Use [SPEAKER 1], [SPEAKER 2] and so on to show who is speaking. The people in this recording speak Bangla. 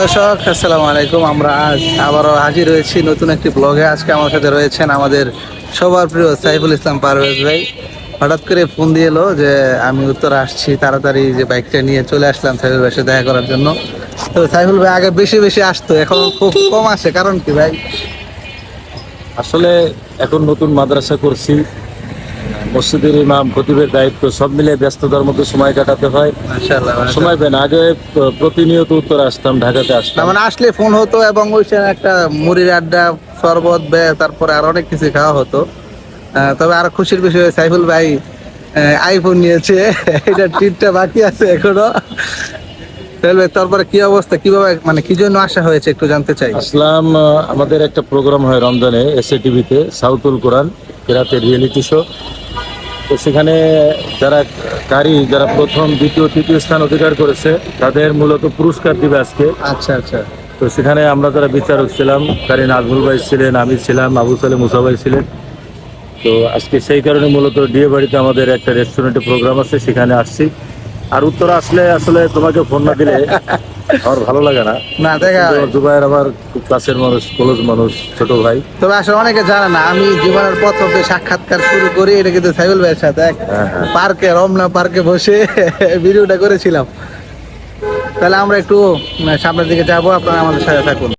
[SPEAKER 1] দর্শক, আসসালামু আলাইকুম। আমরা আজ আবারও হাজির হয়েছি নতুন একটি ব্লগে। আজকে আমার সাথে রয়েছেন আমাদের সবার প্রিয় সাইফুল ইসলাম পারভেজ ভাই। হঠাৎ করে ফোন দিয়ে এলো যে, আমি উত্তর আসছি, তাড়াতাড়ি যে বাইকটা নিয়ে চলে আসলাম সাইফুল ভাইয়ের সাথে দেখা করার জন্য। তো সাইফুল ভাই আগে বেশি বেশি আসতো, এখন খুব কম আসে। কারণ কি ভাই?
[SPEAKER 2] আসলে এখন নতুন মাদ্রাসা করছি। মসজিদের ইমাম খতিবের দায়িত্ব সব মিলে ব্যস্ততার মধ্যে সময় কাটাতে হয়। সময় পাই না আগে প্রতিনিয়ত উত্তর আসতাম ঢাকাতে আসতাম।
[SPEAKER 1] মানে আসলে ফোন হতো এবং ওই একটা মুড়ির আড্ডা শরবত বে তারপরে আর অনেক কিছু খাওয়া হতো। তবে আর খুশির বিষয় সাইফুল ভাই আইফোন নিয়েছে এটা ট্রিটটা বাকি আছে এখনও। ভাই তারপরে কি অবস্থা? কীভাবে মানে কি জন্য আসা হয়েছে একটু জানতে চাই।
[SPEAKER 2] আসলাম আমাদের একটা প্রোগ্রাম হয় রমজানে এসএ টিভিতে সাউথুল কোরআন কেরাতে রিয়েলিটি শো তো সেখানে যারা কারি যারা প্রথম দ্বিতীয় তৃতীয় স্থান অধিকার করেছে তাদের মূলত পুরস্কার দিবে আজকে।
[SPEAKER 1] আচ্ছা আচ্ছা।
[SPEAKER 2] তো সেখানে আমরা যারা বিচারক ছিলাম কারি নাজমুল ভাই ছিলেন আমি ছিলাম আবু সালে মুসা ভাই ছিলেন। তো আজকে সেই কারণে মূলত ডিএ বাড়িতে আমাদের একটা রেস্টুরেন্টে প্রোগ্রাম আছে সেখানে আসছি। আর উত্তর আসলে আসলে তোমাকে ফোন না দিলে আমার ভালো লাগে না।
[SPEAKER 1] না দেখা
[SPEAKER 2] দুবাইয়ের আমার খুব কাছের মানুষ ক্লোজ মানুষ ছোট ভাই।
[SPEAKER 1] তবে আসলে অনেকে জানে না আমি জীবনের প্রথম যে সাক্ষাৎকার শুরু করি এটা কিন্তু সাইফুল ভাইয়ের সাথে।
[SPEAKER 2] হ্যাঁ, হ্যাঁ।
[SPEAKER 1] পার্কে রমনা পার্কে বসে ভিডিওটা করেছিলাম। তাহলে আমরা একটু সামনের দিকে যাব আপনারা আমাদের সাথে থাকুন।